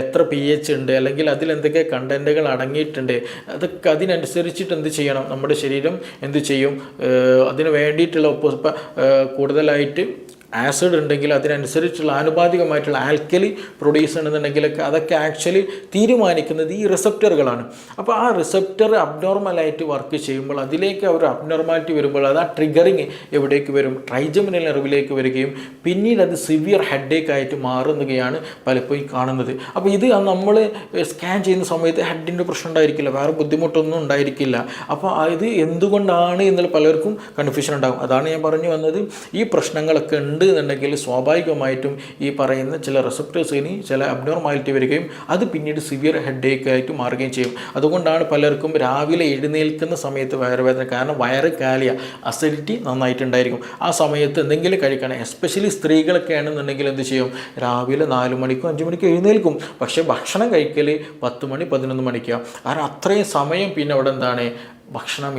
എത്ര പി എച്ച് ഉണ്ട് അല്ലെങ്കിൽ അതിൽ എന്തൊക്കെ കണ്ടന്റുകൾ അടങ്ങിയിട്ടുണ്ട് അതൊക്കെ അതിനനുസരിച്ചിട്ട് എന്ത് ചെയ്യണം? നമ്മുടെ ശരീരം എന്ത് ചെയ്യും? അതിന് വേണ്ടിയിട്ടുള്ള കൂടുതലായിട്ട് ആസിഡ് ഉണ്ടെങ്കിൽ അതിനനുസരിച്ചുള്ള ആനുപാതികമായിട്ടുള്ള ആൽക്കലി പ്രൊഡ്യൂസ് ചെയ്യണമെന്നുണ്ടെങ്കിലൊക്കെ അതൊക്കെ ആക്ച്വലി തീരുമാനിക്കുന്നത് ഈ റിസപ്റ്ററുകളാണ് അപ്പോൾ ആ റിസപ്റ്റർ അബ്നോർമലായിട്ട് വർക്ക് ചെയ്യുമ്പോൾ അതിലേക്ക് അവർ അബ്നോർമാലിറ്റി വരുമ്പോൾ അത് ആ ട്രിഗറിങ് എവിടേക്ക് വരും? ട്രൈജമിനൽ നെറിവിലേക്ക് വരികയും പിന്നീട് അത് സിവിയർ ഹെഡേക്ക് ആയിട്ട് മാറുന്നതാണ് പലപ്പോഴും കാണുന്നത്. അപ്പോൾ ഇത് നമ്മൾ സ്കാൻ ചെയ്യുന്ന സമയത്ത് ഹെഡിന്റെ പ്രശ്നം ഉണ്ടായിരിക്കില്ല. വേറെ ബുദ്ധിമുട്ടൊന്നും ഉണ്ടായിരിക്കില്ല. അപ്പോൾ ഇത് എന്തുകൊണ്ടാണ് എന്നുള്ള പലർക്കും കൺഫ്യൂഷൻ ഉണ്ടാകും. അതാണ് ഞാൻ പറഞ്ഞു വന്നത്. ഈ പ്രശ്നങ്ങളൊക്കെ ഉണ്ട് എന്നുണ്ടെങ്കിൽ സ്വാഭാവികമായിട്ടും ഈ പറയുന്ന ചില റെസപ്റ്റേഴ്സിന് ചില അബ്നോർമാലിറ്റി വരികയും അത് പിന്നീട് സിവിയർ ഹെഡ് ഏക്ക് ആയിട്ട് മാറുകയും ചെയ്യും. അതുകൊണ്ടാണ് പലർക്കും രാവിലെ എഴുന്നേൽക്കുന്ന സമയത്ത് വയറുവേദന. കാരണം വയറ് കാലിയ അസിഡിറ്റി നന്നായിട്ടുണ്ടായിരിക്കും. ആ സമയത്ത് എന്തെങ്കിലും കഴിക്കണം. എസ്പെഷ്യലി സ്ത്രീകളൊക്കെ ആണെന്നുണ്ടെങ്കിൽ എന്ത് ചെയ്യും? രാവിലെ നാല് മണിക്കും അഞ്ച് മണിക്കും എഴുന്നേൽക്കും. പക്ഷേ ഭക്ഷണം കഴിക്കൽ പത്ത് മണി പതിനൊന്ന് മണിക്കാണ് കാരണം അത്രയും സമയം പിന്നെ അവിടെ എന്താണ്? ഭക്ഷണം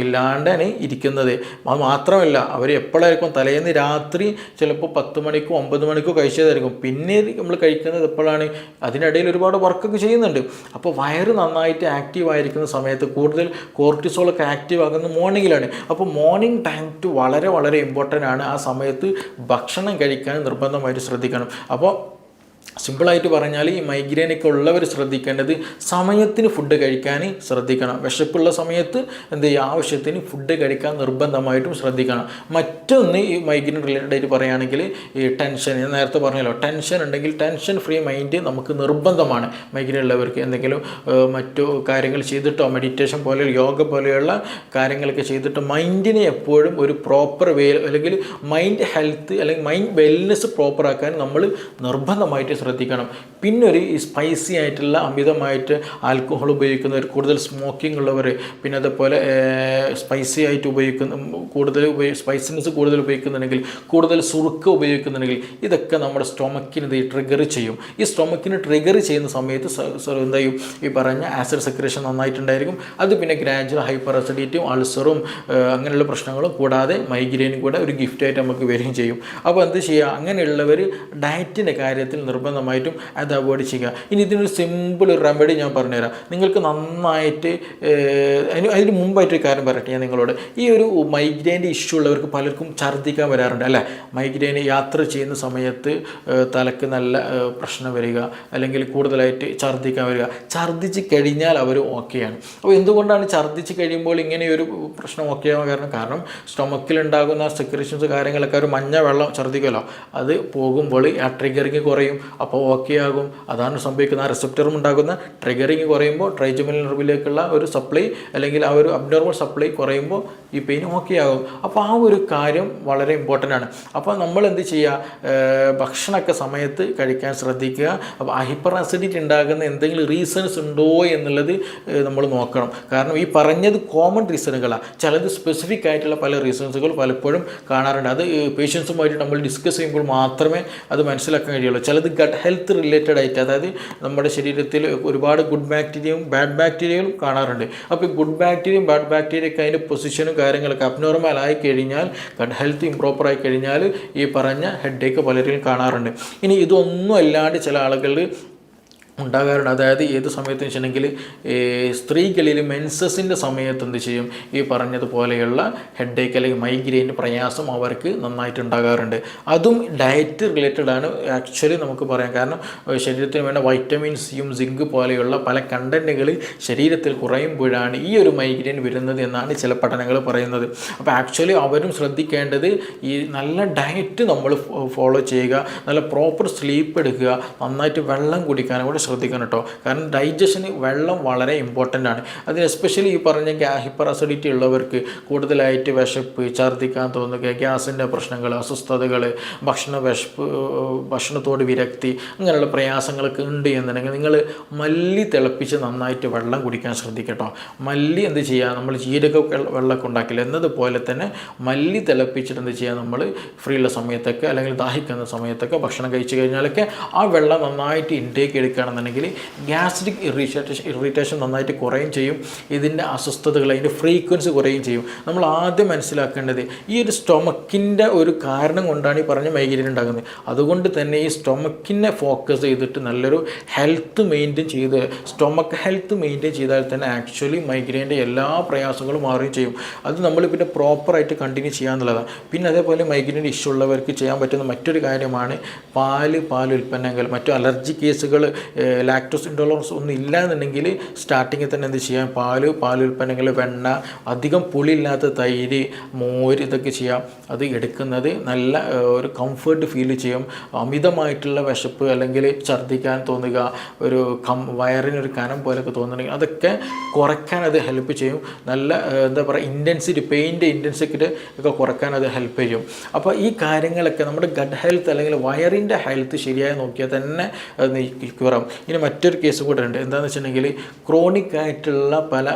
തന്നെ ഇരിക്കുന്നത്. അത് മാത്രമല്ല അവർ എപ്പോഴായിരിക്കും തലേന്ന് രാത്രി ചിലപ്പോൾ പത്ത് മണിക്കോ ഒമ്പത് മണിക്കോ കഴിച്ചതായിരിക്കും. പിന്നെ നമ്മൾ കഴിക്കുന്നത് എപ്പോഴാണ്? അതിനിടയിൽ ഒരുപാട് വർക്കൊക്കെ ചെയ്യുന്നുണ്ട്. അപ്പോൾ വയറ് നന്നായിട്ട് ആക്റ്റീവ് ആയിരിക്കുന്ന സമയത്ത് കൂടുതൽ കോർട്ടിസോളൊക്കെ ആക്റ്റീവ് ആകുന്നത് മോർണിംഗിലാണ് അപ്പോൾ മോർണിംഗ് ടൈം ടു വളരെ വളരെ ഇമ്പോർട്ടന്റ് ആണ് ആ സമയത്ത് ഭക്ഷണം കഴിക്കാൻ നിർബന്ധമായിട്ട് ശ്രദ്ധിക്കണം. അപ്പോൾ സിമ്പിളായിട്ട് പറഞ്ഞാൽ ഈ മൈഗ്രെയിനൊക്കെ ഉള്ളവർ ശ്രദ്ധിക്കേണ്ടത് സമയത്തിന് ഫുഡ് കഴിക്കാൻ ശ്രദ്ധിക്കണം. വിശപ്പുള്ള സമയത്ത് എന്ത് ചെയ്യുക? ആവശ്യത്തിന് ഫുഡ് കഴിക്കാൻ നിർബന്ധമായിട്ടും ശ്രദ്ധിക്കണം. മറ്റൊന്ന് ഈ മൈഗ്രെയിൻ റിലേറ്റഡ് ആയിട്ട് പറയുകയാണെങ്കിൽ ഈ ടെൻഷൻ ഞാൻ നേരത്തെ പറഞ്ഞല്ലോ ടെൻഷൻ ഉണ്ടെങ്കിൽ ടെൻഷൻ ഫ്രീ മൈൻഡ് നമുക്ക് നിർബന്ധമാണ്. മൈഗ്രെയിൻ ഉള്ളവർക്ക് എന്തെങ്കിലും മറ്റു കാര്യങ്ങൾ ചെയ്തിട്ടോ മെഡിറ്റേഷൻ പോലെ യോഗ പോലെയുള്ള കാര്യങ്ങളൊക്കെ ചെയ്തിട്ട് മൈൻഡിനെ എപ്പോഴും ഒരു പ്രോപ്പർ വേ അല്ലെങ്കിൽ മൈൻഡ് ഹെൽത്ത് അല്ലെങ്കിൽ മൈൻഡ് വെൽനെസ് പ്രോപ്പറാക്കാൻ നമ്മൾ നിർബന്ധമായിട്ട് ശ്രദ്ധിക്കണം. പിന്നെ ഒരു സ്പൈസി ആയിട്ടുള്ള അമിതമായിട്ട് ആൽക്കഹോൾ ഉപയോഗിക്കുന്നവർ കൂടുതൽ സ്മോക്കിംഗ് ഉള്ളവർ പിന്നെ അതുപോലെ സ്പൈസി ആയിട്ട് ഉപയോഗിക്കുന്ന കൂടുതൽ ഉപയോഗി സ്പൈസിനെസ് കൂടുതൽ ഉപയോഗിക്കുന്നുണ്ടെങ്കിൽ കൂടുതൽ സുറുക്ക് ഉപയോഗിക്കുന്നുണ്ടെങ്കിൽ ഇതൊക്കെ നമ്മുടെ സ്റ്റൊമക്കിന് ഇത് ട്രിഗർ ചെയ്യും. ഈ സ്റ്റൊമക്കിന് ട്രിഗർ ചെയ്യുന്ന സമയത്ത് എന്താ ചെയ്യും ഈ പറഞ്ഞ ആസിഡ് സെക്രേഷൻ നന്നായിട്ടുണ്ടായിരിക്കും. അത് പിന്നെ ഗ്രാജുവൽ ഹൈപ്പർ അസിഡിറ്റിയും അൾസറും അങ്ങനെയുള്ള പ്രശ്നങ്ങളും കൂടാതെ മൈഗ്രെയിനും കൂടെ ഒരു ഗിഫ്റ്റായിട്ട് നമുക്ക് വരികയും ചെയ്യും. അപ്പോൾ എന്ത് ചെയ്യുക? അങ്ങനെയുള്ളവർ ഡയറ്റിന്റെ കാര്യത്തിൽ നിർബന്ധമായിട്ടും അത് അവോയ്ഡ് ചെയ്യുക. ഇനി ഇതിനൊരു സിമ്പിൾ റെമഡി ഞാൻ പറഞ്ഞുതരാം. നിങ്ങൾക്ക് നന്നായിട്ട് അതിന് അതിന് മുമ്പായിട്ടൊരു കാര്യം പറയട്ടെ ഞാൻ നിങ്ങളോട്. ഈ ഒരു മൈഗ്രെയിന്റെ ഇഷ്യൂ ഉള്ളവർക്ക് പലർക്കും ഛർദ്ദിക്കാൻ വരാറുണ്ട് അല്ലേ? മൈഗ്രെയിൻ യാത്ര ചെയ്യുന്ന സമയത്ത് തലക്ക് നല്ല പ്രശ്നം വരിക അല്ലെങ്കിൽ കൂടുതലായിട്ട് ഛർദ്ദിക്കാൻ വരിക. ഛർദ്ദിച്ച് കഴിഞ്ഞാൽ അവർ ഓക്കെയാണ് അപ്പോൾ എന്തുകൊണ്ടാണ് ഛർദ്ദിച്ച് കഴിയുമ്പോൾ ഇങ്ങനെയൊരു പ്രശ്നം ഓക്കെ ആവാൻ കാരണം? കാരണം സ്റ്റൊമക്കിലുണ്ടാകുന്ന സെക്രീഷൻസ് കാര്യങ്ങളൊക്കെ ഒരു മഞ്ഞ വെള്ളം ഛർദ്ദിക്കുമല്ലോ. അത് പോകുമ്പോൾ ആ ട്രിഗറിങ് കുറയും. അപ്പോൾ ഓക്കെ ആകും. അതാണ് സംഭവിക്കുന്ന ആ റിസപ്റ്ററും ഉണ്ടാകുന്ന ട്രിഗറിങ് കുറയുമ്പോൾ ട്രൈജുമൽ നെർവിലേക്കുള്ള ഒരു സപ്ലൈ അല്ലെങ്കിൽ ആ ഒരു അബ്നോർമൽ സപ്ലൈ കുറയുമ്പോൾ ഈ പെയിൻ ഓക്കെ ആകും. അപ്പോൾ ആ ഒരു കാര്യം വളരെ ഇമ്പോർട്ടന്റ് ആണ്. അപ്പോൾ നമ്മൾ എന്ത് ചെയ്യുക? ഭക്ഷണമൊക്കെ സമയത്ത് കഴിക്കാൻ ശ്രദ്ധിക്കുക. അപ്പോൾ ഹൈപ്പർ ആസിഡിറ്റി ഉണ്ടാകുന്ന എന്തെങ്കിലും റീസൺസ് ഉണ്ടോ എന്നുള്ളത് നമ്മൾ നോക്കണം. കാരണം ഈ പറഞ്ഞത് കോമൺ റീസണുകളാണ് ചിലത് സ്പെസിഫിക് ആയിട്ടുള്ള പല റീസൺസുകൾ പലപ്പോഴും കാണാറുണ്ട്. അത് പേഷ്യൻസുമായിട്ട് നമ്മൾ ഡിസ്കസ് ചെയ്യുമ്പോൾ മാത്രമേ അത് മനസ്സിലാക്കാൻ കഴിയുള്ളൂ. ചിലത് ഗട്ട് ഹെൽത്ത് റിലേറ്റഡ് ആയിട്ട് അതായത് നമ്മുടെ ശരീരത്തിൽ ഒരുപാട് ഗുഡ് ബാക്ടീരിയയും ബാഡ് ബാക്ടീരിയകളും കാണാറുണ്ട്. അപ്പോൾ ഗുഡ് ബാക്ടീരിയയും ബാഡ് ബാക്ടീരിയയൊക്കെ അതിന്റെ പൊസിഷനും കാര്യങ്ങളൊക്കെ അബ്നോർമൽ ആയി കഴിഞ്ഞാൽ ഹെൽത്ത് ഇംപ്രോപ്പർ ആയി കഴിഞ്ഞാൽ ഈ പറഞ്ഞ ഹെഡേക്ക് പലരിലും കാണാറുണ്ട്. ഇനി ഇതൊന്നും അല്ലാണ്ട് ചില ആളുകളിൽ ഉണ്ടാകാറുണ്ട്. അതായത് ഏത് സമയത്ത് വെച്ചിട്ടുണ്ടെങ്കിൽ സ്ത്രീകളിൽ മെൻസസിന്റെ സമയത്ത് എന്ത് ചെയ്യും? ഈ പറഞ്ഞതുപോലെയുള്ള ഹെഡേക്ക് അല്ലെങ്കിൽ മൈഗ്രെയിൻ പ്രയാസം അവർക്ക് നന്നായിട്ട് ഉണ്ടാകാറുണ്ട്. അതും ഡയറ്റ് റിലേറ്റഡ് ആണ് ആക്ച്വലി നമുക്ക് പറയാം. കാരണം ശരീരത്തിന് വേണ്ട വൈറ്റമിൻ സിയും സിങ്ക് പോലെയുള്ള പല കണ്ടന്റുകൾ ശരീരത്തിൽ കുറയുമ്പോഴാണ് ഈ ഒരു മൈഗ്രെയിൻ വരുന്നത് എന്നാണ് ചില പഠനങ്ങൾ പറയുന്നത്. അപ്പോൾ ആക്ച്വലി അവരും ശ്രദ്ധിക്കേണ്ടത് ഈ നല്ല ഡയറ്റ് നമ്മൾ ഫോളോ ചെയ്യുക നല്ല പ്രോപ്പർ സ്ലീപ്പ് എടുക്കുക നന്നായിട്ട് വെള്ളം കുടിക്കാനും കൂടെ ശ്രദ്ധിക്കണം കേട്ടോ കാരണം ഡൈജഷന് വെള്ളം വളരെ ഇമ്പോർട്ടന്റ് ആണ്. അതിന് എസ്പെഷ്യലി ഈ പറഞ്ഞ ഹൈപ്പർ അസിഡിറ്റി ഉള്ളവർക്ക് കൂടുതലായിട്ട് വിശപ്പ് ഛർദ്ദിക്കാൻ തോന്നുക ഗ്യാസിന്റെ പ്രശ്നങ്ങൾ അസ്വസ്ഥതകൾ ഭക്ഷണ വിശപ്പ് ഭക്ഷണത്തോട് വിരക്തി അങ്ങനെയുള്ള പ്രയാസങ്ങളൊക്കെ ഉണ്ട് എന്നുണ്ടെങ്കിൽ നിങ്ങൾ മല്ലി തിളപ്പിച്ച് നന്നായിട്ട് വെള്ളം കുടിക്കാൻ ശ്രദ്ധിക്കട്ടോ മല്ലി എന്ത് ചെയ്യുക നമ്മൾ ജീരക വെള്ള- വെള്ളമൊക്കെ ഉണ്ടാക്കില്ല. എന്നതുപോലെ തന്നെ മല്ലി തിളപ്പിച്ചിട്ട് എന്ത് ചെയ്യുക നമ്മൾ ഫ്രീ ഉള്ള സമയത്തൊക്കെ അല്ലെങ്കിൽ ദാഹിക്കുന്ന സമയത്തൊക്കെ ഭക്ഷണം കഴിച്ചു കഴിഞ്ഞാലൊക്കെ ആ വെള്ളം നന്നായിട്ട് ഇൻടേക്ക് എടുക്കുകയാണെന്നുണ്ടെങ്കിൽ ചെയ്യുകയാണെന്നുണ്ടെങ്കിൽ ഗ്യാസ്ട്രിക് ഇറിറ്റേഷൻ ഇറിറ്റേഷൻ നന്നായിട്ട് കുറയും ചെയ്യും. ഇതിന്റെ അസ്വസ്ഥതകൾ അതിന്റെ ഫ്രീക്വൻസി കുറയും ചെയ്യും. നമ്മൾ ആദ്യം മനസ്സിലാക്കേണ്ടത് ഈ ഒരു സ്റ്റൊമക്കിന്റെ ഒരു കാരണം കൊണ്ടാണ് ഈ പറഞ്ഞ മൈഗ്രൈൻ ഉണ്ടാകുന്നത്. അതുകൊണ്ട് തന്നെ ഈ സ്റ്റൊമക്കിനെ ഫോക്കസ് ചെയ്തിട്ട് നല്ലൊരു ഹെൽത്ത് മെയിന്റെയിൻ ചെയ്ത് സ്റ്റൊമക്ക് ഹെൽത്ത് മെയിന്റെയിൻ ചെയ്താൽ തന്നെ ആക്ച്വലി മൈഗ്രെയിന്റെ എല്ലാ പ്രയാസങ്ങളും മാറുകയും ചെയ്യും. അത് നമ്മൾ പിന്നെ പ്രോപ്പറായിട്ട് കണ്ടിന്യൂ ചെയ്യാന്നുള്ളതാണ് പിന്നെ അതേപോലെ മൈഗ്രെയിൻ ഇഷ്യൂ ഉള്ളവർക്ക് ചെയ്യാൻ പറ്റുന്ന മറ്റൊരു കാര്യമാണ് പാൽ പാൽ ഉൽപ്പന്നങ്ങൾ മറ്റു അലർജി കേസുകൾ ലാക്ടോസ് ഇൻടോളറൻസ് ഒന്നും ഇല്ല എന്നുണ്ടെങ്കിൽ സ്റ്റാർട്ടിങ്ങിൽ തന്നെ എന്ത് ചെയ്യാം? പാൽ പാൽ ഉൽപ്പന്നങ്ങൾ വെണ്ണ അധികം പുളിയില്ലാത്ത തൈര് മോര് ഇതൊക്കെ ചെയ്യാം. അത് എടുക്കുന്നത് നല്ല ഒരു കംഫർട്ട് ഫീൽ ചെയ്യും. അമിതമായിട്ടുള്ള വിശപ്പ് അല്ലെങ്കിൽ ഛർദ്ദിക്കാൻ തോന്നുക ഒരു കം വയറിനൊരു കനം പോലെയൊക്കെ തോന്നുന്നുണ്ടെങ്കിൽ അതൊക്കെ കുറയ്ക്കാൻ അത് ഹെൽപ്പ് ചെയ്യും. നല്ല എന്താ പറയുക ഇന്റൻസിറ്റി പെയിന്റെ ഇന്റൻസിറ്റി ഒക്കെ കുറയ്ക്കാൻ അത് ഹെൽപ്പ് ചെയ്യും. അപ്പോൾ ഈ കാര്യങ്ങളൊക്കെ നമ്മുടെ ഗഡ് ഹെൽത്ത് അല്ലെങ്കിൽ വയറിന്റെ ഹെൽത്ത് ശരിയായി നോക്കിയാൽ തന്നെ അത് നീക്കിക്കുറാം ഇനി മറ്റൊരു കേസ് കൂടെ ഉണ്ട് എന്താണെന്ന് വെച്ചിട്ടുണ്ടെങ്കിൽ ക്രോണിക് ആയിട്ടുള്ള പല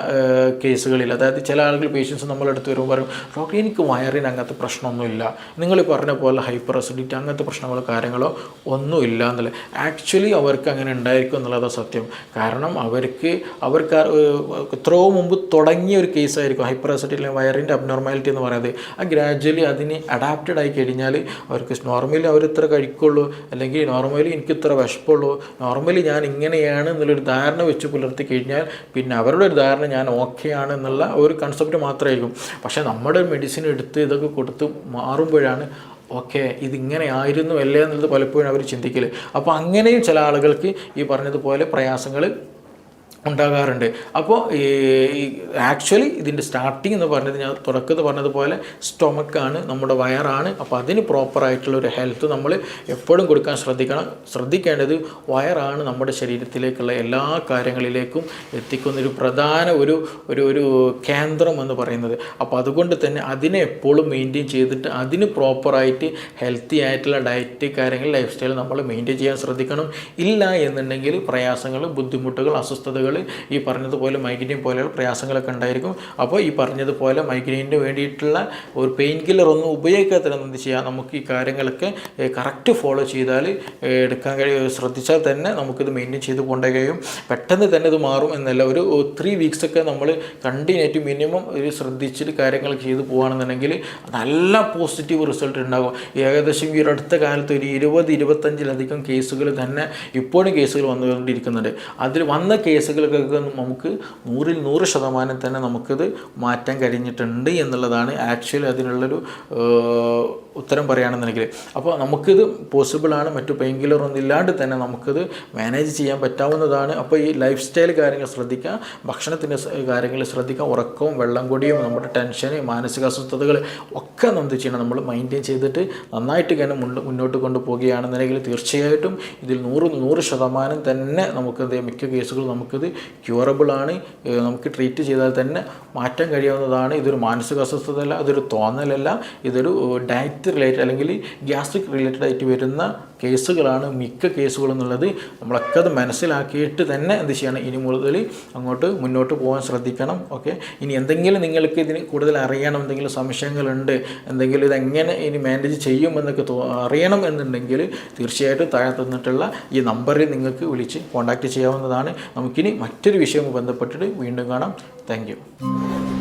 കേസുകളിൽ അതായത് ചില ആളുകൾ പേഷ്യൻസ് നമ്മളെടുത്ത് വരുമ്പോൾ പറയും ഡോക്ടർ എനിക്ക് വയറിന് അങ്ങനത്തെ പ്രശ്നമൊന്നുമില്ല. നിങ്ങൾ പറഞ്ഞ പോലെ ഹൈപ്പർ അസിഡിറ്റി അങ്ങനത്തെ പ്രശ്നങ്ങളോ കാര്യങ്ങളോ ഒന്നുമില്ല എന്നുള്ളത്. ആക്ച്വലി അവർക്ക് അങ്ങനെ ഉണ്ടായിരിക്കും എന്നുള്ളതാണ് സത്യം. കാരണം അവർക്ക് അവർക്ക് എത്രയോ മുമ്പ് തുടങ്ങിയ ഒരു കേസായിരിക്കും ഹൈപ്പർ അസിഡിറ്റി അല്ലെങ്കിൽ വയറിന്റെ അബ്നോർമാലിറ്റി എന്ന് പറയുന്നത്. ആ ഗ്രാജ്വലി അതിന് അഡാപ്റ്റഡ് ആയി കഴിഞ്ഞാൽ അവർക്ക് നോർമലി അവർ ഇത്ര കഴിക്കുള്ളൂ അല്ലെങ്കിൽ നോർമലി എനിക്ക് ഇത്ര വിശപ്പുള്ളൂ നോർമലി ഞാൻ ഇങ്ങനെയാണ് എന്നുള്ളൊരു ധാരണ വെച്ച് പുലർത്തി കഴിഞ്ഞാൽ പിന്നെ അവരുടെ ഒരു ധാരണ ഞാൻ ഓക്കെ ആണ് എന്നുള്ള ഒരു കൺസെപ്റ്റ് മാത്രമായിരിക്കും. പക്ഷേ നമ്മുടെ മെഡിസിൻ എടുത്ത് ഇതൊക്കെ കൊടുത്ത് മാറുമ്പോഴാണ് ഓക്കെ ഇതിങ്ങനെ ആയിരുന്നു അല്ലേ എന്നുള്ളത് പലപ്പോഴും അവർ ചിന്തിക്കില്ല അപ്പോൾ അങ്ങനെയും ചില ആളുകൾക്ക് ഈ പറഞ്ഞതുപോലെ പ്രയാസങ്ങൾ ഉണ്ടാകാറുണ്ട്. അപ്പോൾ ഈ ആക്ച്വലി ഇതിന്റെ സ്റ്റാർട്ടിങ് എന്ന് പറഞ്ഞത് ഞാൻ തുടക്കത്തിൽ പറഞ്ഞതുപോലെ സ്റ്റൊമക്കാണ് നമ്മുടെ വയറാണ്. അപ്പോൾ അതിന് പ്രോപ്പറായിട്ടുള്ള ഒരു ഹെൽത്ത് നമ്മൾ എപ്പോഴും കൊടുക്കാൻ ശ്രദ്ധിക്കണം. ശ്രദ്ധിക്കേണ്ടത് വയറാണ് നമ്മുടെ ശരീരത്തിലേക്കുള്ള എല്ലാ കാര്യങ്ങളിലേക്കും എത്തിക്കുന്ന ഒരു പ്രധാന ഒരു ഒരു ഒരു കേന്ദ്രം എന്ന് പറയുന്നത്. അപ്പോൾ അതുകൊണ്ട് തന്നെ അതിനെ എപ്പോഴും മെയിന്റെയിൻ ചെയ്തിട്ട് അതിന് പ്രോപ്പറായിട്ട് ഹെൽത്തി ആയിട്ടുള്ള ഡയറ്റ് കാര്യങ്ങൾ ലൈഫ് സ്റ്റൈൽ നമ്മൾ മെയിന്റെയിൻ ചെയ്യാൻ ശ്രദ്ധിക്കണം. ഇല്ല എന്നുണ്ടെങ്കിൽ പ്രയാസങ്ങൾ ബുദ്ധിമുട്ടുകൾ അസ്വസ്ഥതകൾ ഈ പറഞ്ഞതുപോലെ മൈഗ്രെയിൻ പോലെയുള്ള പ്രയാസങ്ങളൊക്കെ ഉണ്ടായിരിക്കും. അപ്പോൾ ഈ പറഞ്ഞതുപോലെ മൈഗ്രെയിനിന് വേണ്ടിയിട്ടുള്ള ഒരു പെയിൻ കില്ലർ ഒന്നും ഉപയോഗിക്കാത്ത എന്ത് ചെയ്യാം? നമുക്ക് ഈ കാര്യങ്ങളൊക്കെ കറക്റ്റ് ഫോളോ ചെയ്താൽ എടുക്കാൻ കഴിയും. ശ്രദ്ധിച്ചാൽ തന്നെ നമുക്കിത് മെയിന്റെയിൻ ചെയ്ത് കൊണ്ടേ കഴിയും. പെട്ടെന്ന് തന്നെ ഇത് മാറും എന്നല്ല. ഒരു ത്രീ വീക്സൊക്കെ നമ്മൾ കണ്ടിന്യൂറ്റി മിനിമം ഒരു ശ്രദ്ധിച്ചിട്ട് കാര്യങ്ങൾ ചെയ്ത് പോകുകയാണെന്നുണ്ടെങ്കിൽ നല്ല പോസിറ്റീവ് റിസൾട്ട് ഉണ്ടാകും. ഏകദേശം ഈ ഒരു അടുത്ത കാലത്ത് ഒരു ഇരുപത് ഇരുപത്തഞ്ചിലധികം കേസുകൾ തന്നെ ഇപ്പോഴും കേസുകൾ വന്നുകൊണ്ടിരിക്കുന്നുണ്ട്. അതിൽ വന്ന കേസുകൾക്കൊക്കെ നമുക്ക് നൂറിൽ നൂറ് ശതമാനം തന്നെ നമുക്കിത് മാറ്റാൻ കഴിഞ്ഞിട്ടുണ്ട് എന്നുള്ളതാണ് ആക്ച്വലി അതിനുള്ളൊരു ഉത്തരം പറയുകയാണെന്നുണ്ടെങ്കിൽ. അപ്പോൾ നമുക്കിത് പോസിബിളാണ് മറ്റു പെയിൻ കില്ലർ ഒന്നും ഇല്ലാണ്ട് തന്നെ നമുക്കിത് മാനേജ് ചെയ്യാൻ പറ്റാവുന്നതാണ്. അപ്പോൾ ഈ ലൈഫ് സ്റ്റൈൽ കാര്യങ്ങൾ ശ്രദ്ധിക്കുക ഭക്ഷണത്തിന്റെ കാര്യങ്ങൾ ശ്രദ്ധിക്കുക ഉറക്കവും വെള്ളം കൂടിയും നമ്മുടെ ടെൻഷന് മാനസിക അസ്വസ്ഥതകൾ ഒക്കെ നമ്മൾ ചെയ്യണം നമ്മൾ മെയിന്റെയിൻ ചെയ്തിട്ട് നന്നായിട്ട് തന്നെ മുന്നോ- മുന്നോട്ട് കൊണ്ടുപോവുകയാണെന്നുണ്ടെങ്കിൽ തീർച്ചയായിട്ടും ഇതിൽ നൂറ് നൂറ് ശതമാനം തന്നെ നമുക്കത് മിക്ക കേസുകളും നമുക്കിത് ക്യൂറബിൾ ആണ്. നമുക്ക് ട്രീറ്റ് ചെയ്താൽ തന്നെ മാറ്റാൻ കഴിയാവുന്നതാണ്. ഇതൊരു മാനസിക അസ്വസ്ഥതയല്ല ഇതൊരു തോന്നലല്ല. ഇതൊരു ഡയറ്റ് റിലേറ്റഡ് അല്ലെങ്കിൽ ഗ്യാസ്ട്രിക് റിലേറ്റഡ് ആയിട്ട് വരുന്ന കേസുകളാണ് മിക്ക കേസുകളും എന്നുള്ളത് നമ്മളൊക്കെ അത് മനസ്സിലാക്കിയിട്ട് തന്നെ എന്ത് ചെയ്യണം? ഇനി മുതൽ അങ്ങോട്ട് മുന്നോട്ട് പോകാൻ ശ്രദ്ധിക്കണം. ഓക്കെ? ഇനി എന്തെങ്കിലും നിങ്ങൾക്ക് ഇതിന് കൂടുതൽ അറിയണം എന്തെങ്കിലും സംശയങ്ങളുണ്ട് എന്തെങ്കിലും ഇതെങ്ങനെ ഇനി മാനേജ് ചെയ്യുമെന്നൊക്കെ തോ അറിയണം എന്നുണ്ടെങ്കിൽ തീർച്ചയായിട്ടും താഴെ തന്നിട്ടുള്ള ഈ നമ്പറിൽ നിങ്ങൾക്ക് വിളിച്ച് കോൺടാക്റ്റ് ചെയ്യാവുന്നതാണ്. നമുക്കിനി മറ്റൊരു വിഷയവുമായി ബന്ധപ്പെട്ടിട്ട് വീണ്ടും കാണാം. താങ്ക്